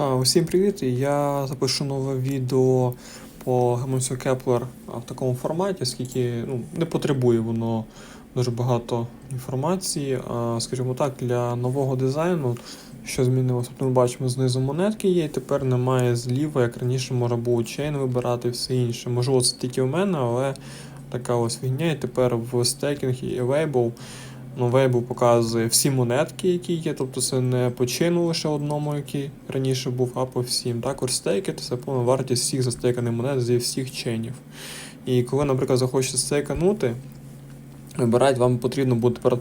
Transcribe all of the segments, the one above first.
Усім привіт! Я запишу нове відео по Kepler а, в такому форматі, оскільки ну, не потребує воно дуже багато інформації. А, скажімо так, для нового дизайну, що змінилося, ми бачимо знизу монетки є, і тепер немає зліва, як раніше можна було чейн вибирати і все інше. Можливо, це тільки в мене, але така ось фігня, і тепер в стейкінг і Available Ну, Weibo показує всі монетки, які є, тобто це не по чину лише одному, який раніше був, а по всім. Також стейки це повна вартість всіх застейканих монет зі всіх чейнів. І коли, наприклад, захочете стейканути, вибирати, вам потрібно буде тепер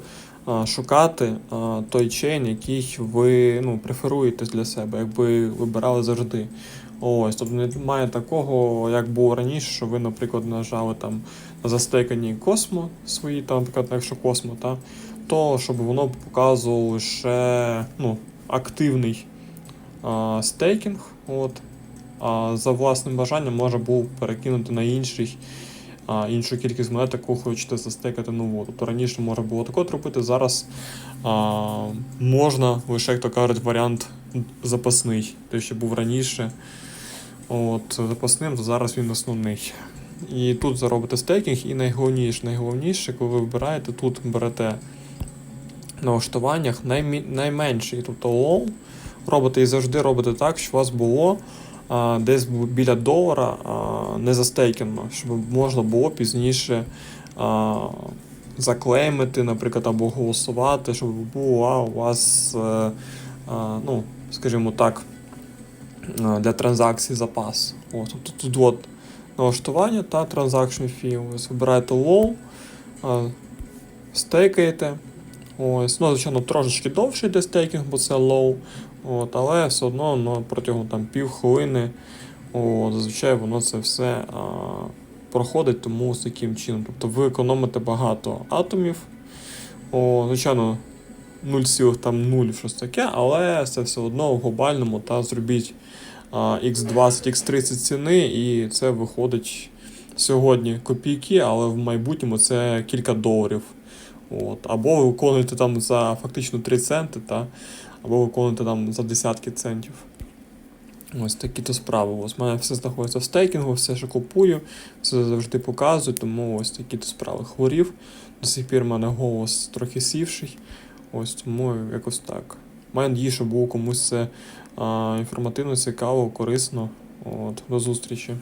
шукати той чейн, який ви ну, преферуєте для себе, якби вибирали завжди. Ось, тобто немає такого, як було раніше, що ви, наприклад, нажали там на застейкані космо свої, там, наприклад, якщо космо, та, то щоб воно показувало лише ну, активний а, стейкінг. От, а за власним бажанням може був перекинути на інший, а, іншу кількість монет, яку хочете застейкати нову. Тобто раніше можна було тако робити, зараз а, можна лише, як то кажуть, варіант запасний, той, що був раніше. От, запасним, то зараз він основний. І тут заробите стейкінг, і найголовніше, найголовніше, коли ви вибираєте, тут берете на налаштуваннях наймі, найменший, тобто low, робите і завжди робите так, щоб у вас було а, десь біля долара а, не застейкено, щоб можна було пізніше а, заклеймити, наприклад, або голосувати, щоб була у вас, а, а, ну, скажімо так, для транзакцій запас. От, тобто тут от налаштування та transaction fee. Ви вибираєте low, стейкаєте. Ось, ну, звичайно, трошечки довше йде стейкінг, бо це low, от, але все одно ну, протягом там, пів хвилини зазвичай воно це все а, проходить тому з таким чином. Тобто ви економите багато атомів. О, звичайно, 0,0 щось таке, але це все одно в глобальному та зробіть X20, X30 ціни, і це виходить сьогодні копійки, але в майбутньому це кілька доларів. От. Або ви виконуєте там за фактично 3 центи, та, або виконуєте там за десятки центів. Ось такі то справи. Ось мене все знаходиться в стейкінгу, все, що купую, все завжди показую, тому ось такі то справи. Хворів. До сих пір в мене голос трохи сівший. Ось тому якось так. Маю надію, що було комусь це а, інформативно, цікаво, корисно. От, До зустрічі.